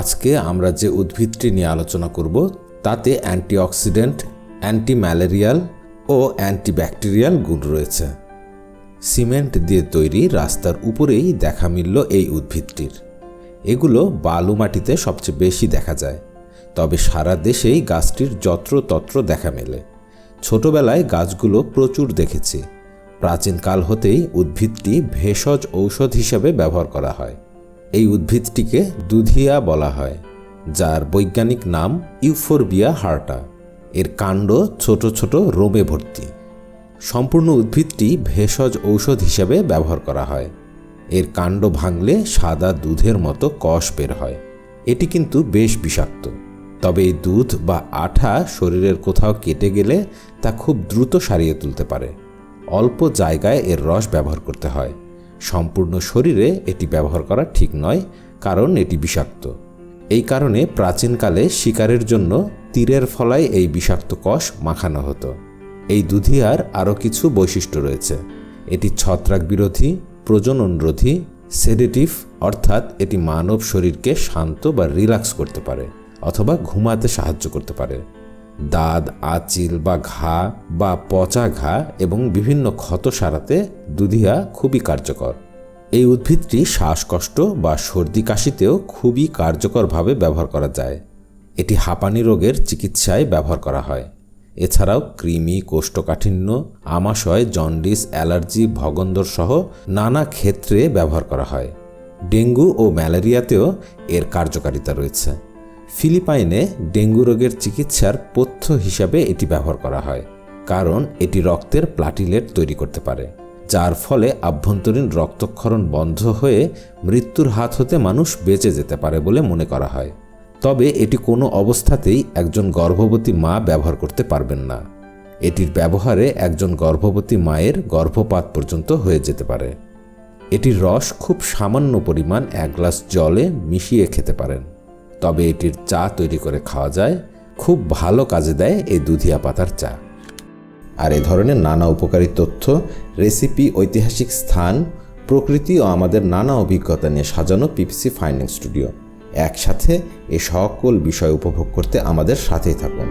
আজকে আমরা যে উদ্ভিদটি নিয়ে আলোচনা করব, তাতে অ্যান্টিঅক্সিডেন্ট অ্যান্টি ম্যালেরিয়াল ও অ্যান্টিব্যাকটেরিয়াল গুণ রয়েছে। সিমেন্ট দিয়ে তৈরি রাস্তার উপরেই দেখা মিলল এই উদ্ভিদটির। এগুলো বালু মাটিতে সবচেয়ে বেশি দেখা যায়, তবে সারা দেশেই গাছটির যত্রতত্র দেখা মেলে। ছোটবেলায় গাছগুলো প্রচুর দেখেছি। প্রাচীনকাল হতেই উদ্ভিদটি ভেষজ ঔষধ হিসেবে ব্যবহার করা হয়। এই উদ্ভিদটিকে দুধিয়া বলা হয়, যার বৈজ্ঞানিক নাম ইউফোরবিয়া হার্টা। এর কাণ্ড ছোট ছোট রোমে ভর্তি। সম্পূর্ণ উদ্ভিদটি ভেষজ ঔষধ হিসেবে ব্যবহার করা হয়। এর কাণ্ড ভাঙলে সাদা দুধের মতো কষ বের হয়। এটি কিন্তু বেশ বিষাক্ত। তবে এই দুধ বা আঠা শরীরের কোথাও কেটে গেলে তা খুব দ্রুত সারিয়ে তুলতে পারে। অল্প জায়গায় এর রস ব্যবহার করতে হয়। সম্পূর্ণ শরীরে এটি ব্যবহার করা ঠিক নয়, কারণ এটি বিষাক্ত। এই কারণে প্রাচীনকালে শিকারের জন্য তীরের ফলায় এই বিষাক্ত কষ মাখানো হতো। এই দুধিয়ার আরও কিছু বৈশিষ্ট্য রয়েছে। এটি ছত্রাক বিরোধী প্রজননরোধী, সেডেটিভ, অর্থাৎ এটি মানব শরীরকে শান্ত বা রিল্যাক্স করতে পারে, অথবা ঘুমাতে সাহায্য করতে পারে। দাঁত, আচিল বা ঘা বা পচা ঘা এবং বিভিন্ন ক্ষত সারাতে দুধিয়া খুবই কার্যকর। এই উদ্ভিদটি শ্বাসকষ্ট বা সর্দি কাশিতেও খুবই কার্যকরভাবে ব্যবহার করা যায়। এটি হাঁপানি রোগের চিকিৎসায় ব্যবহার করা হয়। এছাড়াও কৃমি, কোষ্ঠকাঠিন্য, আমাশয়, জন্ডিস, অ্যালার্জি ভগন্দর সহ নানা ক্ষেত্রে ব্যবহার করা হয়। ডেঙ্গু ও ম্যালেরিয়াতেও এর কার্যকারিতা রয়েছে। ফিলিপাইনে ডেঙ্গু রোগের চিকিৎসার পথ্য হিসাবে এটি ব্যবহার করা হয়, কারণ এটি রক্তের প্লাটিলেট তৈরি করতে পারে, যার ফলে আভ্যন্তরীণ রক্তক্ষরণ বন্ধ হয়ে মৃত্যুর হাত হতে মানুষ বেঁচে যেতে পারে বলে মনে করা হয়। তবে এটি কোনো অবস্থাতেই একজন গর্ভবতী মা ব্যবহার করতে পারবেন না। এটির ব্যবহারে একজন গর্ভবতী মায়ের গর্ভপাত পর্যন্ত হয়ে যেতে পারে। এটির রস খুব সামান্য পরিমাণ এক গ্লাস জলে মিশিয়ে খেতে পারেন। তবে এটির চা তৈরি করে খাওয়া যায়, খুব ভালো কাজে দেয় এই দুধিয়া পাতার চা। আর এ ধরনের নানা উপকারী তথ্য, রেসিপি, ঐতিহাসিক স্থান, প্রকৃতি ও আমাদের নানা অভিজ্ঞতা নিয়ে সাজানো পিপিসি ফাইন্যান্স স্টুডিও। একসাথে এ সকল বিষয় উপভোগ করতে আমাদের সাথেই থাকুন।